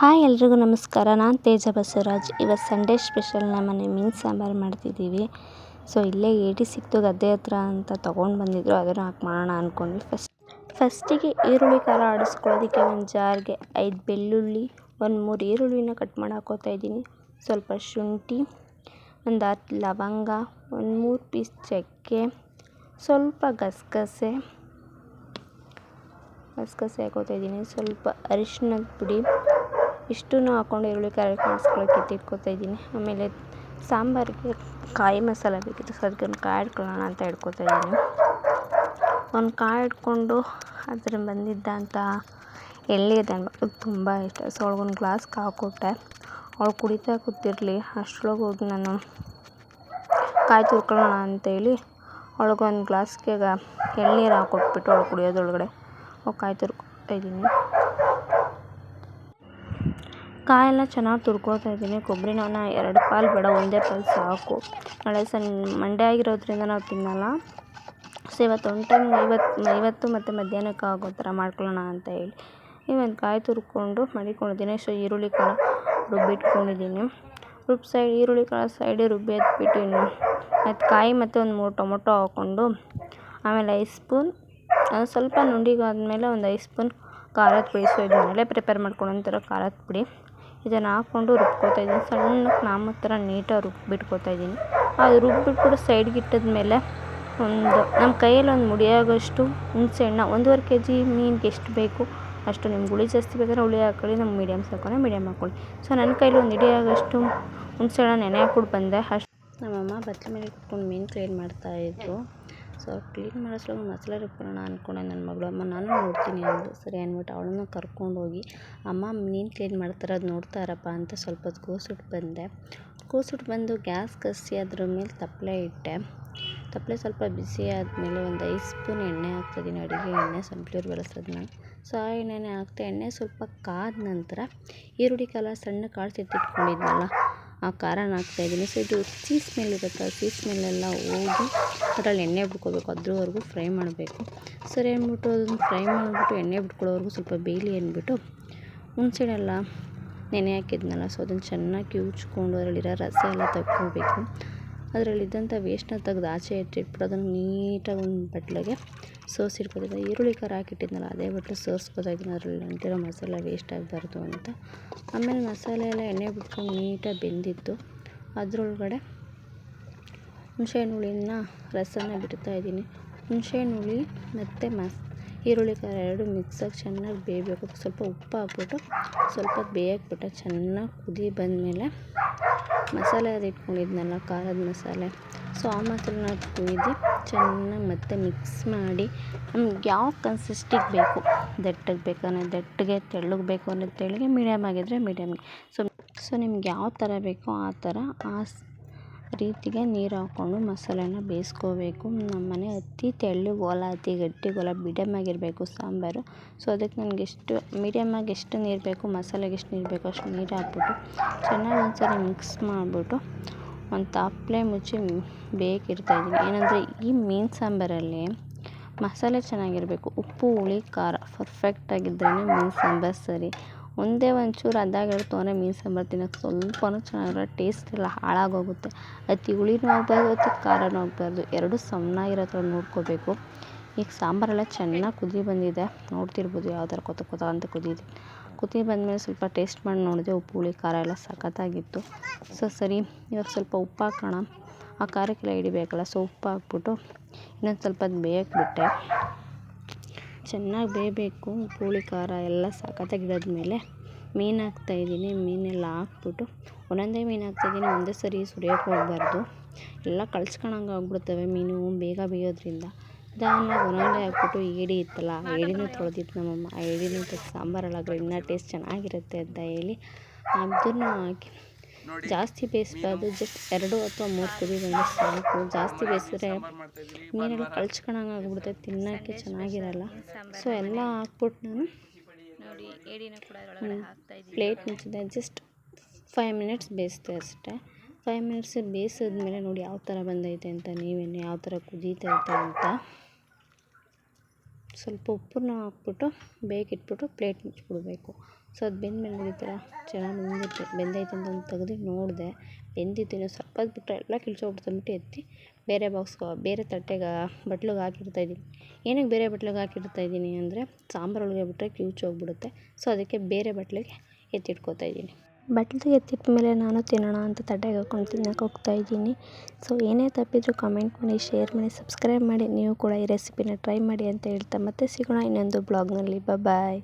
Hi ಎಲ್ರಿಗೂ ನಮಸ್ಕಾರ. ನಾನು ತೇಜ ಬಸವರಾಜ್. ಇವತ್ತು ಸಂಡೇ ಸ್ಪೆಷಲ್ ನಮ್ಮನೆ ಮೀನು ಸಾಂಬಾರು ಮಾಡ್ತಿದ್ದೀವಿ ಸೊ ಇಲ್ಲೇ ಏಡಿ ಸಿಕ್ತು, ಗದ್ದೆ ಹತ್ರ ಅಂತ ತೊಗೊಂಡು ಬಂದಿದ್ರು. ಅದನ್ನು ಹಾಕಿ ಮಾಡೋಣ ಅಂದ್ಕೊಂಡ್ವಿ ಫಸ್ಟ್ ಫಸ್ಟಿಗೆ ಈರುಳ್ಳಿ ಖಾರ ಆಡಿಸ್ಕೊಳ್ಳೋದಕ್ಕೆ ಒಂದು ಜಾರ್ಗೆ ಐದು ಬೆಳ್ಳುಳ್ಳಿ, ಒಂದು ಮೂರು ಈರುಳ್ಳಿನ ಕಟ್ ಮಾಡಿ ಹಾಕೋತಾ ಇದ್ದೀನಿ. ಸ್ವಲ್ಪ ಶುಂಠಿ, ಒಂದು ಹತ್ತು ಲವಂಗ, ಒಂದು ಮೂರು ಪೀಸ್ ಚಕ್ಕೆ, ಸ್ವಲ್ಪ ಗಸಗಸೆ ಗಸಗಸೆ ಹಾಕೋತಾ ಇದ್ದೀನಿ. ಸ್ವಲ್ಪ ಅರಿಶಿನದ ಪುಡಿ ಇಷ್ಟನ್ನು ಹಾಕ್ಕೊಂಡು ಈರುಳ್ಳಿ ಕ್ಯಾರೆಟ್ ಕಾಣಿಸ್ಕೊಳ್ಳೋಕೆ ಎತ್ತಿಟ್ಕೊತಾ ಇದ್ದೀನಿ. ಆಮೇಲೆ ಸಾಂಬಾರಿಗೆ ಕಾಯಿ ಮಸಾಲ ಬೇಕಿತ್ತು ಸೊ ಅದಕ್ಕೆ ಒಂದು ಕಾಯಿ ಇಟ್ಕೊಳ್ಳೋಣ ಅಂತ ಇಟ್ಕೊತಾ ಇದ್ದೀನಿ. ಒಂದು ಕಾಯಿ ಇಟ್ಕೊಂಡು ಅದ್ರ ಬಂದಿದ್ದಂಥ ಎಳ್ನೀರು ಅದು ತುಂಬ ಇಷ್ಟ. ಸೊ, ಅವಳಿಗೊಂದು ಗ್ಲಾಸ್ ಹಾಕ್ಕೊಟ್ಟೆ ಅವಳು ಕುಡಿತಾ ಕೂತಿರಲಿ, ಅಷ್ಟ್ರೊಳಗೆ ಹೋಗಿ ನಾನು ಕಾಯಿ ತುರ್ಕೊಳ್ಳೋಣ ಅಂತೇಳಿ ಅವಳಿಗೊಂದು ಗ್ಲಾಸ್ಗೆ ಎಳ್ನೀರು ಹಾಕ್ಕೊಟ್ಬಿಟ್ಟು ಅವಳು ಕುಡಿಯೋದೊಳಗಡೆ. ಕಾಯಿ ತುರ್ಕೊತಾ ಇದ್ದೀನಿ. ಕಾಯೆಲ್ಲ ಚೆನ್ನಾಗಿ ತುರ್ಕೊಳ್ತಾ ಇದ್ದೀನಿ. ಕೊಬ್ಬರಿನ ಎರಡು ಪಾಲು ಬೇಡ, ಒಂದೇ ಪಾಲು ಸಾಕು. ನಾಳೆ ಸನ್ ಮಂಡೇ ಆಗಿರೋದ್ರಿಂದ ನಾವು ತಿನ್ನಲ್ಲ. ಸೊ ಇವತ್ತು ಒನ್ ಟೈಮ್ ಇವತ್ತು ಇವತ್ತು ಮತ್ತು ಮಧ್ಯಾಹ್ನಕ್ಕೆ ಆಗೋ ಥರ ಮಾಡ್ಕೊಳ್ಳೋಣ ಅಂತ ಹೇಳಿ. ಈ ಕಾಯಿ ತುರ್ಕೊಂಡು ಮಡಿಕೊಂಡಿದ್ದೀನಿ ಸೊ ಈರುಳ್ಳಿ ಕಾಳು ರುಬ್ಬಿಟ್ಕೊಂಡಿದ್ದೀನಿ. ರುಬ್ಬಿ ಸೈಡ್, ಈರುಳ್ಳಿ ಕಾಳು ಸೈಡ್ ರುಬ್ಬಿ ಎತ್ಬಿಟ್ಟು ಇನ್ನು ಮತ್ತು ಕಾಯಿ ಮತ್ತು ಒಂದು ಮೂರು ಟೊಮೊಟೊ ಹಾಕ್ಕೊಂಡು ಆಮೇಲೆ ಐದು ಸ್ಪೂನ್ ಸ್ವಲ್ಪ ನುಂಡಿಗಾದ ಮೇಲೆ ಒಂದು ಐದು ಸ್ಪೂನ್ ಖಾರದ ಪುಡಿ. ಸೊ ಇದನ್ನೆಲ್ಲ ಪ್ರಿಪೇರ್ ಮಾಡ್ಕೊಂಡಿರೋ ಖಾರದ ಪುಡಿ. ಇದನ್ನು ಹಾಕ್ಕೊಂಡು ರುಬ್ಕೊಳ್ತಾ ಇದ್ದೀನಿ. ಸಣ್ಣಕ್ಕೆ ನಾಮ ಥರ ನೀಟಾಗಿ ರುಬ್ಬಿಟ್ಕೊಳ್ತಾ ಇದ್ದೀನಿ. ಅದು ರುಬ್ಬಿಟ್ಬಿಟ್ಟು ಸೈಡ್ಗೆ ಇಟ್ಟಿದ್ಮೇಲೆ ಒಂದು ನಮ್ಮ ಕೈಯಲ್ಲಿ ಒಂದು ಮುಡಿಯಾಗೋಷ್ಟು ಹುಣಸೆ ಹಣ್ಣು, ಒಂದೂವರೆ ಕೆ ಜಿ ಮೀನಿಗೆ ಎಷ್ಟು ಬೇಕು ಅಷ್ಟು ನಿಮ್ಗೆ ಹುಳಿ ಜಾಸ್ತಿ ಬೇಕಾದ್ರೆ ಹುಳಿ ಹಾಕ್ಕೊಳ್ಳಿ ನಮ್ಗೆ ಮೀಡಿಯಮ್ ಸಾಕೊಂಡ್ರೆ ಮೀಡಿಯಮ್ ಹಾಕ್ಕೊಳ್ಳಿ ಸೊ ನನ್ನ ಕೈಲಿ ಒಂದು ಹಿಡಿಯಾಗೋಷ್ಟು ಆಗೋಷ್ಟು ಹುಣಸೆ ಹಣ್ಣು ನೆನೆ ಹಾಕ್ಬಿಟ್ಟು ಬಂದೆ. ಅಷ್ಟು ನಮ್ಮಮ್ಮ ಬತ್ತಲ ಮೇಲೆ ಕುತ್ಕೊಂಡು ಮೀನು ಕ್ಲೀನ್ ಮಾಡ್ತಾಯಿದ್ರು ಸೊ ಕ್ಲೀನ್ ಮಾಡೋಷ್ಟ್ರೊಳಗೆ ಮಸಾಲೆ ರುಬ್ಕೊಳ್ಳೋಣ ಅಂದ್ಕೊಂಡೆ ನನ್ನ ಮಗಳು. ಅಮ್ಮ, ನಾನು ನೋಡ್ತೀನಿ ಅಂದು ಸರಿ ಅಂದ್ಬಿಟ್ಟು ಅವಳನ್ನು ಕರ್ಕೊಂಡೋಗಿ ಅಮ್ಮ, ನೀನು ಕ್ಲೀನ್ ಮಾಡ್ತಾರೆ ಅದು ನೋಡ್ತಾರಪ್ಪ ಅಂತ ಸ್ವಲ್ಪ ಹೊತ್ತು ಕೂಸಿಟ್ಟು ಬಂದೆ. ಕೂಸಿಟ್ಟು ಬಂದು ಗ್ಯಾಸ್ ಕಸಿ ಅದ್ರ ಮೇಲೆ ತಪ್ಪಲೆ ಇಟ್ಟೆ. ತಪ್ಪಲೆ ಸ್ವಲ್ಪ ಬಿಸಿ ಆದಮೇಲೆ ಒಂದು ಐದು ಸ್ಪೂನ್ ಎಣ್ಣೆ ಹಾಕ್ತಿದ್ದೀನಿ ಅಡುಗೆ ಎಣ್ಣೆ ಸನ್ಫ್ಲವರ್ ಬಳಸೋದು ನಾನು. ಸೊ, ಆ ಎಣ್ಣೆನೇ ಹಾಕ್ತೆ ಎಣ್ಣೆ ಸ್ವಲ್ಪ ಕಾದ ನಂತರ ಈರುಳ್ಳಿ ಕಾಲ ಸಣ್ಣ ಕಾಳು ತೆತ್ತಿಟ್ಕೊಂಡಿದ್ನಲ್ಲ ಆ ಖಾರನ ಹಾಕ್ತಾಯಿದ್ದೀನಿ ಸೊ ಇದು ಸಿಹಿ ಸ್ಮೆಲ್ ಇರುತ್ತೆ ಆ ಸಿಹಿ ಸ್ಮೆಲ್ಲೆಲ್ಲ ಹೋಗಿ ಅದ್ರಲ್ಲಿ ಎಣ್ಣೆ ಬಿಟ್ಕೋಬೇಕು. ಅದ್ರವರೆಗೂ ಫ್ರೈ ಮಾಡಬೇಕು. ಸರಿ ಅಂದ್ಬಿಟ್ಟು ಅದನ್ನು ಫ್ರೈ ಮಾಡಿಬಿಟ್ಟು ಎಣ್ಣೆ ಬಿಟ್ಕೊಳ್ಳೋವರೆಗೂ ಸ್ವಲ್ಪ ಬೇಯಲಿ ಅಂದ್ಬಿಟ್ಟು ಹುಣ್ಸೆಹಣ್ಣೆಲ್ಲ ನೆನೆ ಹಾಕಿದ್ನಲ್ಲ ಸೊ ಅದನ್ನು ಚೆನ್ನಾಗಿ ಕಿವುಚ್ಕೊಂಡು ಅದರಲ್ಲಿರೋ ರಸ ಎಲ್ಲ ತಗೊಳ್ಬೇಕು ಅದರಲ್ಲಿದ್ದಂಥ ವೇಸ್ಟ್ನ ತೆಗ್ದು ಆಚೆ ಇಟ್ಟಿಟ್ಬಿಟ್ಟು ಅದನ್ನು ನೀಟಾಗಿ ಒಂದು ಬಟ್ಲಿಗೆ ಸೋಸಿಟ್ಕೊತಿದ್ದೆ ಈರುಳ್ಳಿ ಖಾರ ಹಾಕಿಟ್ಟಿದ್ನಲ್ಲ, ಅದೇ ಬಟ್ಲು ಸೋಸ್ಕೊತಾಯಿದ್ದೀನಿ ಅದರಲ್ಲಿ ಅಂಟಿರೋ ಮಸಾಲೆ ವೇಸ್ಟ್ ಆಗಬಾರ್ದು ಅಂತ. ಆಮೇಲೆ ಮಸಾಲೆ ಎಲ್ಲ ಎಣ್ಣೆ ಬಿಟ್ಕೊಂಡು ನೀಟಾಗಿ ಬೆಂದಿತ್ತು. ಅದರೊಳಗಡೆ ಹುಣ್ಸೆಹಣ್ಣು ಹುಳಿನ ರಸನ ಬಿಡ್ತಾಯಿದ್ದೀನಿ ಹುಣ್ಸೆಹಣ್ಣು ಹುಳಿ ಮತ್ತು ಮಸ್, ಈರುಳ್ಳಿ ಖಾರ ಎರಡು ಮಿಕ್ಸಾಗಿ ಚೆನ್ನಾಗಿ ಬೇಯಬೇಕು. ಸ್ವಲ್ಪ ಉಪ್ಪು ಹಾಕ್ಬಿಟ್ಟು, ಸ್ವಲ್ಪ ಬೇಯಕ್ಬಿಟ್ಟು ಚೆನ್ನಾಗಿ ಕುದಿ ಬಂದಮೇಲೆ ಮಸಾಲೆ ಅದು ಇಟ್ಕೊಂಡಿದ್ನಲ್ಲ, ಖಾರದ ಮಸಾಲೆ. ಸೊ ಆ ಮಸಾಲೆನ ಕುಯ್ದು ಚೆನ್ನಾಗಿ ಮತ್ತೆ ಮಿಕ್ಸ್ ಮಾಡಿ, ನಮ್ಗೆ ಯಾವ ಕನ್ಸಿಸ್ಟಿಗೆ ಬೇಕು? ದಟ್ಟಗೆ ಬೇಕಂದರೆ ದಟ್ಟಗೆ ತೆಳ್ಳಗೆ ಬೇಕು ಅನ್ನೋದು ತೆಳ್ಳಗೆ ಮೀಡಿಯಮ್ ಆಗಿದ್ದರೆ ಮೀಡಿಯಮ್ಗೆ ಸೊ ಸೊ ನಿಮ್ಗೆ ಯಾವ ಥರ ಬೇಕೋ ಆ ಥರ ಆ ರೀತಿಗೆ ನೀರು ಹಾಕ್ಕೊಂಡು ಮಸಾಲೆನ ಬೇಯಿಸ್ಕೋಬೇಕು. ನಮ್ಮನೆ ಅತಿ ತೆಳ್ಳಗೆ ಒಲ ಅತಿ ಗಟ್ಟಿಗೆ ಮೀಡಿಯಮ್ ಆಗಿರಬೇಕು ಸಾಂಬಾರು. ಸೊ ಅದಕ್ಕೆ ನನಗೆ ಎಷ್ಟು ಮೀಡಿಯಮ್ಮಾಗಿ ಎಷ್ಟು ನೀರು ಬೇಕು, ಮಸಾಲೆಗೆ ಎಷ್ಟು ನೀರು ಬೇಕು ಅಷ್ಟು ನೀರು ಹಾಕ್ಬಿಟ್ಟು ಚೆನ್ನಾಗಿ ಒಂದ್ಸರಿ ಮಿಕ್ಸ್ ಮಾಡಿಬಿಟ್ಟು ಒಂದು ತಾಪ್ಲೆ ಮುಚ್ಚಿ ಬೇಯಕ್ಕಿಡ್ತಾಯಿದ್ದೀನಿ ಏನಂದರೆ ಈ ಮೀನು ಸಾಂಬಾರಲ್ಲಿ ಮಸಾಲೆ ಚೆನ್ನಾಗಿರಬೇಕು. ಉಪ್ಪು, ಹುಳಿ, ಖಾರ ಪರ್ಫೆಕ್ಟಾಗಿದ್ರೇ ಮೀನು ಸಾಂಬಾರು ಸರಿ. ಒಂದೇ ಒಂಚೂರು ಅದಾಗಿರುತ್ತೆ ಅಂದರೆ ಮೀನು ಸಾಂಬಾರು ತಿನ್ನೋಕೆ ಸ್ವಲ್ಪನೂ ಚೆನ್ನಾಗಿರಲ್ಲ ಟೇಸ್ಟ್ ಎಲ್ಲ ಹಾಳಾಗೋಗುತ್ತೆ. ಅತಿ ಹುಳಿನೂ ಆಗಬಾರ್ದು ಅತಿ ಖಾರನೂ ಆಗಬಾರ್ದು. ಎರಡೂ ಸಮನಾಗಿರೋ ಥರ ನೋಡ್ಕೋಬೇಕು. ಈಗ ಸಾಂಬಾರೆಲ್ಲ ಚೆನ್ನಾಗಿ ಕುದಿ ಬಂದಿದೆ. ನೋಡ್ತಿರ್ಬೋದು ಯಾವ ಥರ ಕೊತ ಕೊತ ಅಂತ ಕುದಿದೆ. ಕುದಿ ಬಂದಮೇಲೆ ಸ್ವಲ್ಪ ಟೇಸ್ಟ್ ಮಾಡಿ ನೋಡಿದೆ ಉಪ್ಪು, ಹುಳಿ, ಖಾರ ಎಲ್ಲ ಸಖತ್ತಾಗಿತ್ತು. ಸೊ, ಸರಿ. ಇವಾಗ ಸ್ವಲ್ಪ ಉಪ್ಪು ಹಾಕೋಣ ಆ ಖಾರಕ್ಕೆಲ್ಲ ಹಿಡಿಬೇಕಲ್ಲ, ಸೊ ಉಪ್ಪು ಹಾಕ್ಬಿಟ್ಟು ಇನ್ನೊಂದು ಸ್ವಲ್ಪ ಅದು ಬೇಯಕ್ಕೆ ಬಿಟ್ಟೆ. ಚೆನ್ನಾಗಿ ಬೇಯಬೇಕು ಪುಳಿ ಖಾರ ಎಲ್ಲ ಸಖತ್ತಾಗಿ ಮೇಲೆ ಮೀನು ಹಾಕ್ತಾಯಿದ್ದೀನಿ ಮೀನೆಲ್ಲ ಹಾಕ್ಬಿಟ್ಟು ಒಂದೊಂದೇ ಮೀನು ಹಾಕ್ತಾಯಿದ್ದೀನಿ ಒಂದೇ ಸರಿ ಸುರಿಯೋಕೆ ಹೋಗಬಾರ್ದು. ಎಲ್ಲ ಕಲ್ಸ್ಕೊಳಂಗೆ ಆಗ್ಬಿಡ್ತವೆ ಮೀನು ಬೇಗ ಬೇಯೋದ್ರಿಂದ. ಅದಾದ್ಮೇಲೆ ಒಂದೊಂದೇ ಹಾಕ್ಬಿಟ್ಟು ಏಡಿ ಇತ್ತಲ್ಲ, ಆ ಏಡಿನೂ ತೊಳೆದಿತ್ತು ನಮ್ಮಮ್ಮ. ಆ ಏಡಿನೂ ತೆಗ್ದು ಸಾಂಬಾರಲ್ಲಿ ಇನ್ನೂ ಟೇಸ್ಟ್ ಚೆನ್ನಾಗಿರುತ್ತೆ ಅಂತ ಹೇಳಿ ಅದನ್ನೂ ಹಾಕಿ ಜಾಸ್ತಿ ಬೇಯಿಸ್ಬಾರ್ದು. ಜಸ್ಟ್ ಎರಡು ಅಥವಾ ಮೂರು ಕುದಿ ಬಂದರೆ ಸಾಕು. ಜಾಸ್ತಿ ಬೇಯಿಸಿದ್ರೆ ಮೀನೆಲ್ಲ ಕಳ್ಚ್ಕೊಳಂಗೆ ಆಗ್ಬಿಡುತ್ತೆ ತಿನ್ನೋಕ್ಕೆ ಚೆನ್ನಾಗಿರಲ್ಲ. ಸೊ ಎಲ್ಲ ಹಾಕ್ಬಿಟ್ಟು ನಾನು ಪ್ಲೇಟ್ ಮುಚ್ಚಿದೆ. ಜಸ್ಟ್ ಫೈವ್ ಮಿನಿಟ್ಸ್ ಬೇಯಿಸಿದೆ ಅಷ್ಟೇ. ಫೈವ್ ಮಿನಿಟ್ಸ್ ಬೇಯಿಸಿದ್ಮೇಲೆ ನೋಡಿ ಯಾವ ಥರ ಬಂದೈತೆ ಅಂತ ನೀವೇನು ಯಾವ ಥರ ಕುದೀತೈತೆ ಅಂತ. ಸ್ವಲ್ಪ ಉಪ್ಪನ್ನ ಹಾಕ್ಬಿಟ್ಟು ಬೇಕಿಟ್ಬಿಟ್ಟು ಪ್ಲೇಟ್ ಮುಚ್ಚಿಬಿಡ್ಬೇಕು. ಸೊ ಅದು ಬೆಂದಮೇಲೆ ಈ ಥರ ಚೆನ್ನಾಗಿ ಬೆಂದಿತ್ತು ಬೆಂದೈತೆ ಅಂತ ತೆಗ್ದು ನೋಡಿದೆ. ಬೆಂದಿತ್ತೇನೋ ಸ್ವಲ್ಪ ಹೊತ್ತು ಬಿಟ್ಟರೆ ಎಲ್ಲ ಕಿಲ್ಚೋಗ್ಬಿಡ್ತು ಅಂದ್ಬಿಟ್ಟು ಎತ್ತಿ ಬೇರೆ ಬಾಕ್ಸ್ಗೆ ಬೇರೆ ತಟ್ಟೆಗೆ ಬಟ್ಲಿಗೆ ಹಾಕಿಡ್ತಾಯಿದ್ದೀನಿ ಏನಕ್ಕೆ ಬೇರೆ ಬಟ್ಲಿಗೆ ಹಾಕಿಡ್ತಾಯಿದ್ದೀನಿ ಅಂದರೆ ಸಾಂಬಾರು ಒಳಗೆ ಬಿಟ್ಟರೆ ಕಿವುಚೋಗ್ಬಿಡುತ್ತೆ ಸೊ ಅದಕ್ಕೆ ಬೇರೆ ಬಟ್ಲಿಗೆ ಎತ್ತಿಟ್ಕೊತಾಯಿದ್ದೀನಿ ಬಟ್ಲಿಗೆ ಎತ್ತಿಟ್ಟ ಮೇಲೆ ನಾನು ತಿನ್ನೋಣ ಅಂತ ತಟ್ಟೆಗೆ ಹಾಕ್ಕೊಂಡು ತಿನ್ನೋಕೆ ಹೋಗ್ತಾಯಿದ್ದೀನಿ ಸೊ ಏನೇ ತಪ್ಪಿದ್ರು ಕಮೆಂಟ್ ಮಾಡಿ ಶೇರ್ ಮಾಡಿ ಸಬ್ಸ್ಕ್ರೈಬ್ ಮಾಡಿ. ನೀವು ಕೂಡ ಈ ರೆಸಿಪಿನ ಟ್ರೈ ಮಾಡಿ ಅಂತ ಹೇಳ್ತಾ ಮತ್ತೆ ಸಿಗೋಣ ಇನ್ನೊಂದು ಬ್ಲಾಗ್ನಲ್ಲಿ ಬಾಯ್